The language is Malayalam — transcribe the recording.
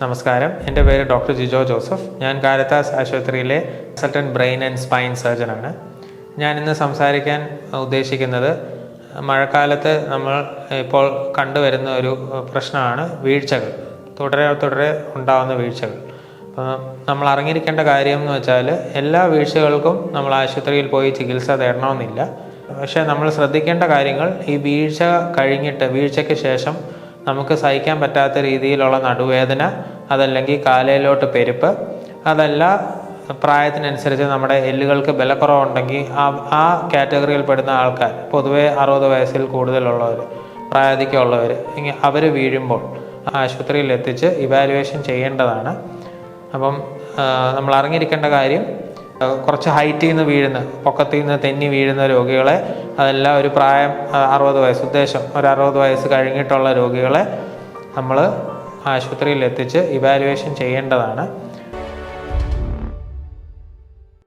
നമസ്കാരം. എന്റെ പേര് ഡോക്ടർ ജിജോ ജോസഫ്. ഞാൻ കാരത്താസ് ആശുപത്രിയിലെ കൺസൾട്ടന്റ് ബ്രെയിൻ ആൻഡ് സ്പൈൻ സർജനാണ് ഞാൻ ഇന്ന് സംസാരിക്കാൻ ഉദ്ദേശിക്കുന്നത് മഴക്കാലത്ത് നമ്മൾ ഇപ്പോൾ കണ്ടുവരുന്ന ഒരു പ്രശ്നമാണ് വീഴ്ചകൾ. തുടരെ തുടരെ ഉണ്ടാകുന്ന വീഴ്ചകൾ. നമ്മൾ അറിഞ്ഞിരിക്കേണ്ട കാര്യം എന്ന് വെച്ചാൽ എല്ലാ വീഴ്ചകൾക്കും നമ്മൾ ആശുപത്രിയിൽ പോയി ചികിത്സ തേടണമെന്നില്ല. പക്ഷേ നമ്മൾ ശ്രദ്ധിക്കേണ്ട കാര്യങ്ങൾ ഈ വീഴ്ച കഴിഞ്ഞിട്ട് വീഴ്ചയ്ക്ക് ശേഷം നമുക്ക് സഹിക്കാൻ പറ്റാത്ത രീതിയിലുള്ള നടുവേദന അതല്ലെങ്കിൽ കാലയിലോട്ട് പെരുപ്പ്. അതല്ല പ്രായത്തിനനുസരിച്ച് നമ്മുടെ എല്ലുകൾക്ക് ബലക്കുറവുണ്ടെങ്കിൽ ആ ആ കാറ്റഗറിയിൽപ്പെടുന്ന ആൾക്കാർ പൊതുവെ അറുപത് വയസ്സിൽ കൂടുതലുള്ളവർ പ്രായാധിക്യമുള്ളവർ ഇങ്ങനെ അവർ വീഴുമ്പോൾ ആശുപത്രിയിൽ എത്തിച്ച് ഇവാലുവേഷൻ ചെയ്യേണ്ടതാണ്. അപ്പം നമ്മൾ അറിഞ്ഞിരിക്കേണ്ട കാര്യം കുറച്ച് ഹൈറ്റിൽ നിന്ന് വീഴുന്ന പൊക്കത്തിൽ നിന്ന് തെന്നി വീഴുന്ന രോഗികളെ അതെല്ലാം ഒരു പ്രായം അറുപത് വയസ്സ് ഉദ്ദേശം ഒരു അറുപത് വയസ്സ് കഴിഞ്ഞിട്ടുള്ള രോഗികളെ നമ്മൾ ആശുപത്രിയിൽ എത്തിച്ച് ഇവാലുവേഷൻ ചെയ്യേണ്ടതാണ്.